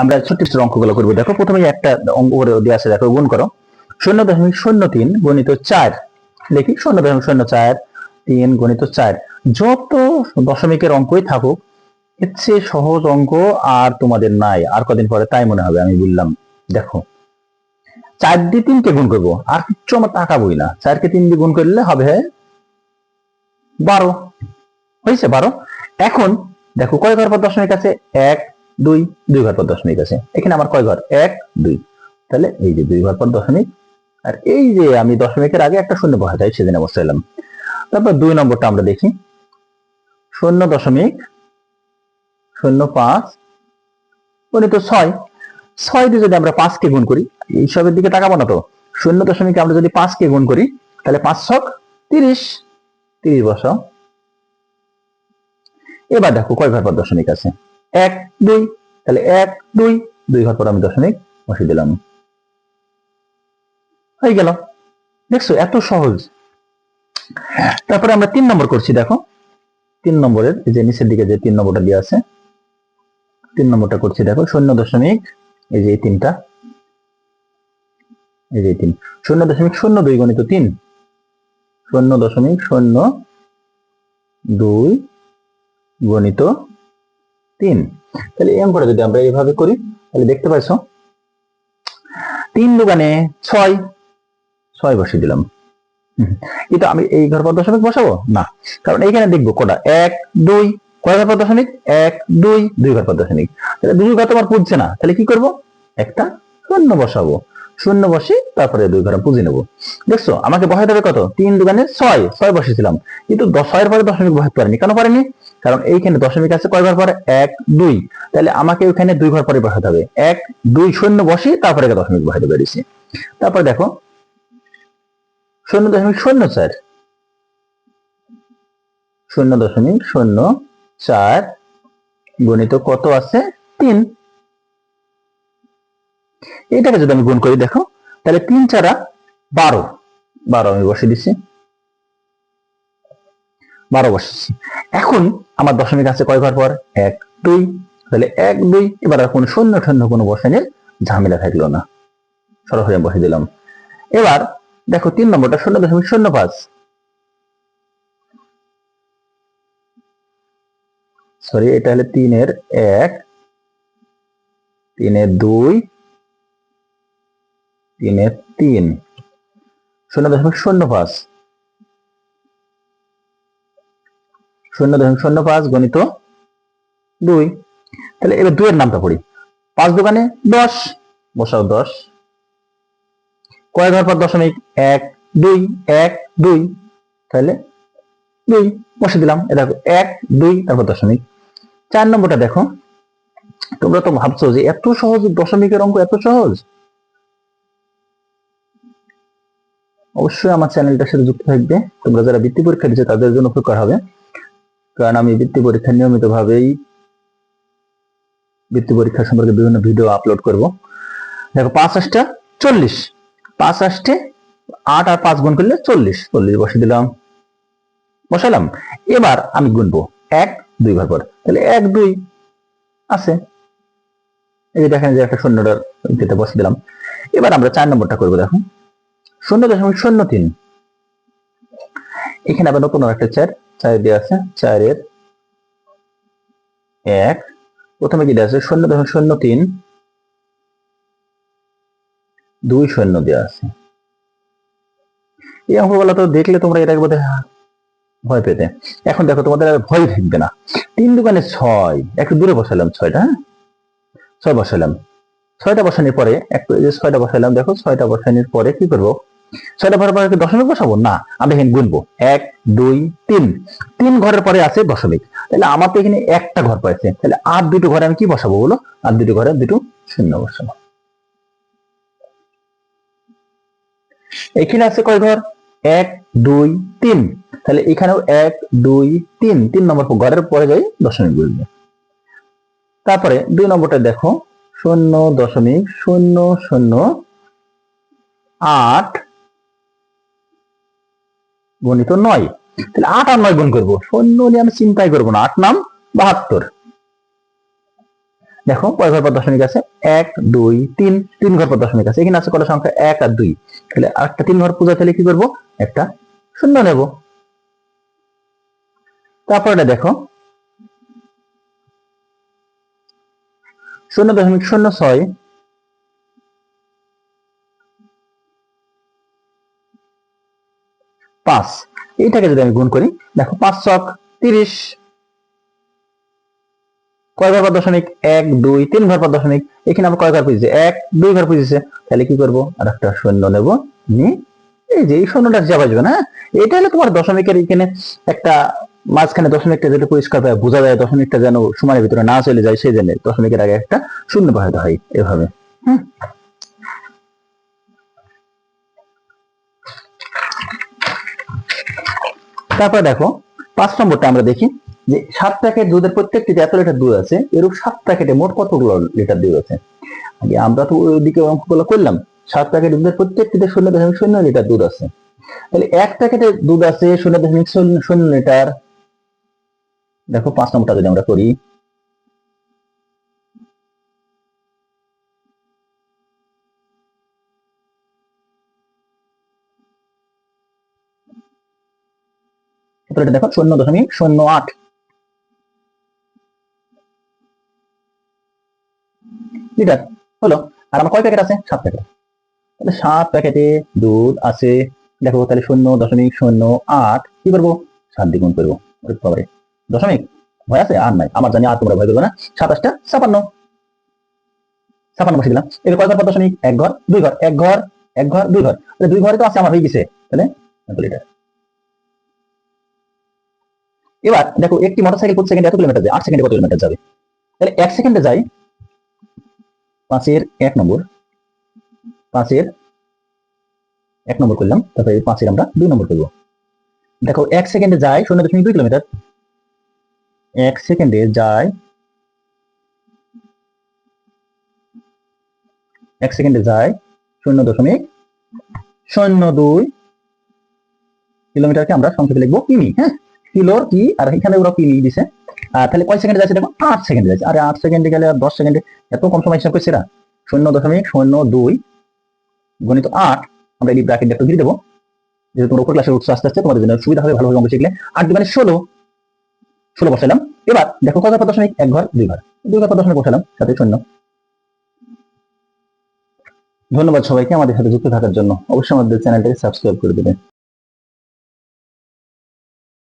আমরা ছোট্ট ছোট অঙ্কগুলো করব। দেখো, প্রথমে একটা অঙ্ক করে দেওয়া আছে, দেখো, গুণ করো। শূন্য দশমিক শূন্য তিন গণিত চার। লিখি শূন্য দশমিক শূন্য চার তিন গণিত চার। যত দশমিকের অঙ্কই থাকুক, এর সহজ অঙ্ক আর তোমাদের নাই। আর কদিন পরে তাই মনে হবে, আমি বললাম। দেখো, চার দিয়ে তিনকে গুণ করব। আর কিচ্ছু আমার টাকা বই না। চারকে তিন দিয়ে গুণ করলে হবে বারো। হয়েছে বারো? এখন, দেখো কয় ঘর পর দশমিক আছে? এক দুই দুই ঘর পর দশমিক আছে? এখানে আমার কয় ঘর? এক, দুই। তাহলে এই যে দুই ঘর পর দশমিক? আর এই যে আমি দশমিকের আগে একটা শূন্য বসাই সেদিনে বসাইলাম। তারপর দুই নম্বরটা আমরা দেখি। শূন্য দশমিক, শূন্য পাঁচ, গণিত ছয়। ছয় দিয়ে যদি আমরা পাঁচকে গুণ করি এইসবের দিকে তাকাবো না তো? শূন্য দশমিক আমরা যদি পাঁচকে গুণ করি, তাহলে পাঁচ ছক তিরিশ। তিরিশ বসাও। এবার দেখো কয় ঘর পর দশমিক আছে? এক, দুই, তাহলে এক, দুই দুই ঘর পর আমি দশমিক বসিয়ে দিলাম। হয়ে গেল। দেখছ, এত সহজ। তারপরে আমরা তিন নম্বর করছি, দেখো। তিন নম্বরের যে নিচের দিকে যে তিন নম্বরটা দিয়ে আছে, তিন নম্বরটা করছি, দেখো, শূন্য দশমিক, এই যে তিনটা। এই যে তিন। শূন্য দশমিক শূন্য দুই গণিত তিন। শূন্য দশমিক শূন্য দুই গণিত তিন। তাহলে এই অঙ্কটা যদি আমরা এইভাবে করি, তাহলে দেখতে পাইছো? তিন দোকানে ছয়। ছয় বসে দিলাম। কিন্তু আমি এই ঘর পর দশমিক বসাবো? না। কারণ এইখানে দেখব কটা? এক, দুই। কয় ঘর পর দশমিক? এক, দুই। দুই ঘর পর দশমিক। তাহলে দুই ঘর তোমার পুজছে না। তাহলে কি করব? একটা শূন্য বসাবো। শূন্য বসি, তারপরে দুই ঘরে পুঁজি নেব। দেখছ, আমাকে বসাতে হবে কত? তিন দোকানে ছয় ছয় বসেছিলাম কিন্তু ছয়ের পরে দশমিক বসাতে পারিনি। কেন পারিনি? কারণ এইখানে দশমিক আছে কয় ঘর পরে? এক, দুই। তাহলে আমাকে ওইখানে দুই ঘর পরে বসাতে হবে। এক, দুই, শূন্য বসি, তারপরে দশমিক বসাতে পেরেছি। তারপর দেখো, শূন্য দশমিক শূন্য চার। শূন্য দশমিক শূন্য চার গণিত কত আছে? তিন। এটাকে যদি আমি গুণ করি, দেখো, তাহলে তিন চারা বারো বারো আমি বসে দিচ্ছি। বারো বসেছি এখন আমার দশমিক আছে কয় ঘর পর? এক, দুই। তাহলে এক, দুই, এবার আর কোনো শূন্য শূন্য, কোনো বসানোর ঝামেলা থাকল না। সরাসরি বসে দিলাম। এবার দেখো, তিন নম্বরটা শূন্য দশমিক শূন্য পাঁচ। সরি এটা হলে তিনের এক, তিনের দুই তিনের তিন। শূন্য দশমিক শূন্য পাঁচ। শূন্য দশমিক শূন্য পাঁচ গণিত দুই। তাহলে এবার দুইয়ের নামটা পড়ি। পাঁচ দোকানে দশ, বসাও দশ। কয় ঘর পর দশমিক এক দুই এক দুই। তাহলে দুই বসে দিলাম। এ দেখো, এক, দুই, তারপর দশমিক। চার নম্বরটা দেখো। তোমরা তো ভাবছ যে এত সহজ দশমিকের অঙ্ক এত সহজ? অবশ্যই আমার চ্যানেলটার সাথে যুক্ত থাকবে। তোমরা যারা বৃত্তি পরীক্ষা দিচ্ছে, তাদের জন্য উপকার হবে। কারণ আমি বৃত্তি পরীক্ষা নিয়মিত ভাবেই বৃত্তি পরীক্ষা সম্পর্কে বিভিন্ন ভিডিও আপলোড করব। দেখো, পাঁচ আটটা চল্লিশ। পাঁচ আটটে আট আর পাঁচ গুণ করলে চল্লিশ। চল্লিশ বসে দিলাম। বসালাম। এবার আমি গুনবো এক, দুই ঘর পর। তাহলে এক, দুই আছে। এই যে দেখেন যে একটা শূন্যটার বসে দিলাম। এবার আমরা চার নম্বরটা করব, দেখো। শূন্য দশমিক শূন্য তিন। এখানে আবার নতুন একটা চার চার দিয়ে আছে, চারের এক। প্রথমে কি দেওয়া আছে? শূন্য দশমিক শূন্য তিন। দুই শূন্য দেওয়া আছে। এই অঙ্কগুলো তো দেখলে তোমরা এটাকে বোধ ভয় পেতে। এখন দেখো, তোমাদের আর ভয় থাকবে না। তিন দোকানে ছয়, একটু দূরে বসালাম ছয়টা হ্যাঁ? ছয় বসালাম। ছয়টা বসানোর পরে, একটু ছয়টা বসালাম, দেখো, ছয়টা বসানোর পরে কি করব? ছয়টা ঘরের পরে দশমিক বসাবো? না, আমরা এখানে গুনবো। এক, দুই, তিন। তিন ঘরের পরে আছে দশমিক। তাহলে আমার তো এখানে একটা ঘর পাইছে তাহলে আর দুটো ঘরে আমি কি বসাবো বলো? আর দুটো ঘরে দুটো শূন্য বসাবো। এখানে আছে কয় ঘর? এক, দুই, তিন। তাহলে এখানেও এক, দুই, তিন। তিন নম্বর ঘরের পরে যাই দশমিক বসবে তারপরে দুই নম্বরটা দেখো। শূন্য দশমিক শূন্য শূন্য আট গণিত নয়। তাহলে আট আর নয় গুণ করব। শূন্য নিয়ে আমি চিন্তাই করব না। আট নাম বাহাত্তর। দেখো, কয় ঘর পর দশমিক আছে? এক, দুই, তিন। তিন ঘর পর দশমিক আছে। এখানে আছে কত সংখ্যা? এক আর দুই। তাহলে আরেকটা তিন ঘর পূজা তাহলে কি করব? একটা শূন্য নেব। তারপরে দেখো, শূন্য দশমিক শূন্য ছয় পাঁচ। এইটাকে যদি আমি গুণ করি, দেখো পাঁচ ছক তিরিশ। কয় ঘর পর দশমিক? এক, দুই, তিন ঘর পর দশমিক। এখানে আমরা কয় ঘর পুজেছে? এক, দুই ঘর পুজেছে। তাহলে কি করব? আর একটা শূন্য নেব। নি? এই যে, এই শূন্যটা যাওয়া যাবে না এটা হলো তোমার দশমিকের এখানে একটা মাঝখানে দশমিকটা যেটা পরিষ্কার ভাবে বোঝা যায়, দশমিকটা যেন সময়ের ভিতরে না চলে যায়, সেই জন্য দশমিকের আগে একটা শূন্য বসাতে হয় এভাবে। হুম? তারপর দেখো, পাঁচ নম্বরটা আমরা দেখি যে সাত প্যাকেট দুধের প্রত্যেকটিতে এত লিটার দুধ আছে, এরূপ সাত প্যাকেটে মোট কতগুলো লিটার দুধ আছে? আগে আমরা তো ওইদিকে অঙ্কগুলো করলাম, সাত প্যাকেট দুধের প্রত্যেকটিতে শূন্য দশমিক শূন্য লিটার দুধ আছে। তাহলে এক প্যাকেটে দুধ আছে শূন্য দশমিক শূন্য লিটার। দেখো পাঁচ নম্বরটা যদি আমরা করি দেখো শূন্য দশমিক শূন্য আট। লিটার হলো। আর আমার কয় প্যাকেট আছে? সাত প্যাকেট। তাহলে সাত প্যাকেটে দুধ আছে, দেখো তাহলে শূন্য দশমিক শূন্য আট, কি করব? সাত দ্বিগুণ করব। দশমিক? ভয় আছে? আর নাই। আমার জানি আর তোমরা ভয় করবে না। সাতাশটা ছাপান্ন। ছাপান্ন বসে দিলাম এবার কয় ঘর দশমিক? এক ঘর, দুই ঘর। এক ঘর এক ঘর, দুই ঘর। দুই ঘরে তো আছে, আমার হয়ে গেছে। তাহলে লিটার। এবার দেখো একটি মোটরসাইকেল প্রতি সেকেন্ডে এত কিলোমিটার যায়? আট সেকেন্ডে কত কিলোমিটার যাবে? তাহলে এক সেকেন্ডে যায় পাঁচের এক নম্বর, পাঁচের এক নম্বর করলাম, তারপরে পাঁচের আমরা দুই নম্বর করব। দেখো এক সেকেন্ডে যায় শূন্য দশমিক দুই কিলোমিটার এক সেকেন্ডে যায়, এক সেকেন্ডে যায় শূন্য দশমিক শূন্য দুই কিলোমিটারকে আমরা সংক্ষেপে লিখব কিমি হ্যাঁ? কিলোর কি? আর এখানে ওরা কিমি দিছে? তাহলে কয় সেকেন্ডে যাচ্ছে দেখো? আট সেকেন্ডে যাচ্ছে। আরে আট সেকেন্ডে গেলে আর দশ সেকেন্ডে এত কম সময় হিসাব করছে না শূন্য দশমিক শূন্য দুই গণিত আট। আমরা এই ব্র্যাকেট একটু দিয়ে দেবো। যেহেতু তোমার উপর ক্লাসের উৎস আস্তে আস্তে, তোমাদের জন্য সুবিধা হবে ভালোভাবে অঙ্ক শিখলে। আট মানে ষোলো। ষোলো বসালাম। এবার দেখো কত দশমিক? এক ঘর, দুই ঘর। দুই ঘর দশমিক বসালাম? সাথে শূন্য। ধন্যবাদ সবাইকে আমাদের সাথে যুক্ত থাকার জন্য। অবশ্যই আমাদের চ্যানেলটাকে সাবস্ক্রাইব করে দেবেন